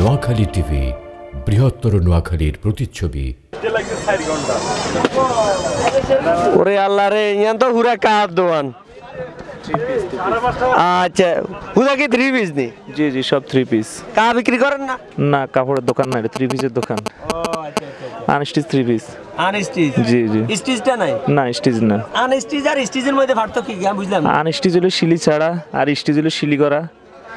Noakhali TV বৃহত্তর নোয়াখালীর প্রতিচ্ছবি। ওরে আল্লাহ রে ইয়ান তো হুরা কাপ দোয়ান? আচ্ছা হুদা কি থ্রি পিস নি? জি জি সব থ্রি পিস কা বিক্রি করেন না? না কাপড়ের দোকান না থ্রি পিসের দোকান। আনস্টিচ থ্রি পিস আনস্টিচ জি জি। স্টিচটা নাই? না স্টিচ না। আনস্টিচ আর স্টিচের মধ্যে পার্থক্য কি? আমি বুঝলাম। আনস্টিচ হলো শিলি ছাড়া আর স্টিচ হলো শিলি করা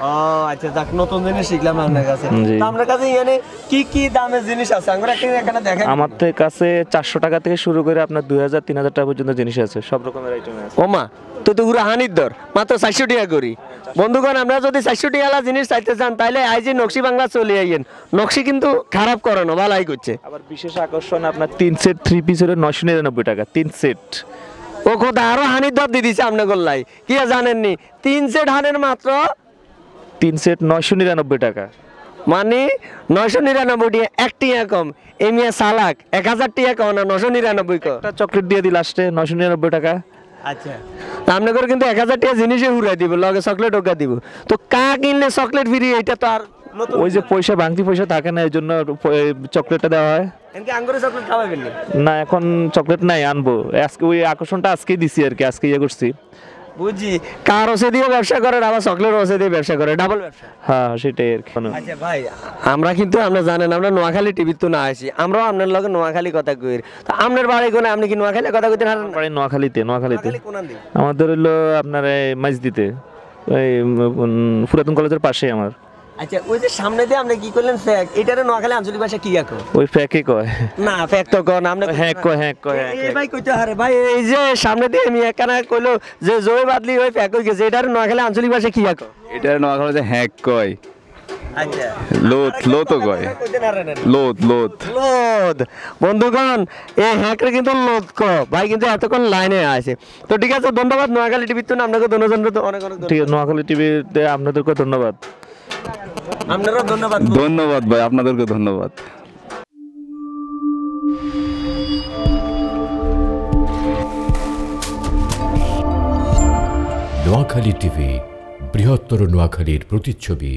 ও আচ্ছা যাক নতুন জিনিস শিখলাম আপনার কাছে। তো আপনার কাছে ইয়ানে কি কি দামের জিনিস আছে? আমরা এখানে দেখেন। আমার তো কাছে চারশো টাকা থেকে শুরু করে আপনার দুই হাজার তিন হাজার টাকা পর্যন্ত জিনিস আছে সব রকমের আইটেম আছে। ওমা তো তো পুরো হানির দর মাত্র চারশো টাকা করি। বন্ধুগণ আমরা যদি চারশো টাকা জিনিস চাইতে চান তাহলে আইজি নকশি বাংলা চলে আইয়েন। নকশি কিন্তু খারাপ করে না ভালাই করছে। আবার বিশেষ আকর্ষণ আপনার তিন সেট থ্রি পিস হলো নশো নিরানব্বই টাকা তিন সেট। ও কথা আরও হানির দর দিয়ে দিছে আপনার গোল্লাই কি জানেননি? তিন সেট হানের মাত্র তিন সেট নয়শো নিরানব্বই টাকা। মানে নয়শো নিরানব্বই টাকা এক টিয়া কম। এমিয়া সালাক এক হাজার টিয়া কম না নশো নিরানব্বই কম চকলেট দিয়ে দিই লাস্টে নয়শো নিরানব্বই টাকা। আচ্ছা। আপনাদের কিন্তু এক হাজার টাকা জিনিসে উড়াই দিব লগে চকলেট ওকা দিব। তো কা কিনলে চকলেট ফ্রি এটা তো আর ওই যে পয়সা ভাঙতি পয়সা থাকে না এই জন্য চকলেটটা দেওয়া হয়। এনকে আঙ্গুরে চকলেট খাওয়াবেন না? না এখন চকলেট নাই আনব। আজকে ওই আকর্ষণটা আজকেই দিছি আর কি আজকে ইয়ে করছি। বুঝছি কার রসে দিয়ে ব্যবসা করেন আবার চকলেট রসে দিয়ে ব্যবসা করে ডাবল ব্যবসা? হ্যাঁ সেটাই আর আচ্ছা ভাই আমরা কিন্তু আমরা জানেন আমরা নোয়াখালী টিভির তো না আসি আমরাও আপনার লগে নোয়াখালী কথা কই তো আপনার বাড়ি কোনে আপনি কি নোয়াখালী কথা কইতে হারেন বাড়ি নোয়াখালীতে নোয়াখালীতে। আমাদের হইল আপনার এই মাইজদিতে ওই পুরাতন কলেজের পাশে আমার। আচ্ছা ওই যে সামনে দিয়ে আপনি কি করলেন ফ্যাক এটারে নোয়াখালী আঞ্চলিক ভাষা কি আঁকো ওই কয়। না ফ্যাক তো কোন আপনি হ্যাঁ কয় হ্যাঁ কয় হ্যাঁ এই ভাই কইতে হারে ভাই এই যে সামনে দিয়ে আমি একখানা কইলো যে জয় বাদলি ওই ফ্যাক হয়ে গেছে এটারে নোয়াখালী আঞ্চলিক ভাষা কি আঁকো এটা নোয়াখালীতে হ্যাক কয়। আচ্ছা। লোত কয়। না লোত লোত। বন্ধুগণ এই হ্যাকরে কিন্তু ক ভাই কিন্তু এতক্ষণ লাইনে আছে। তো ঠিক আছে ধন্যবাদ নোয়াখালী টিভির তো আপনাকে দুজনের তো অনেক অনেক ঠিক আছে নোয়াখালী টিভিতে আপনাদেরকে ধন্যবাদ। আপনারও ধন্যবাদ ধন্যবাদ ভাই আপনাদেরকে ধন্যবাদ। নোয়াখালী টিভি বৃহত্তর নোয়াখালীর প্রতিচ্ছবি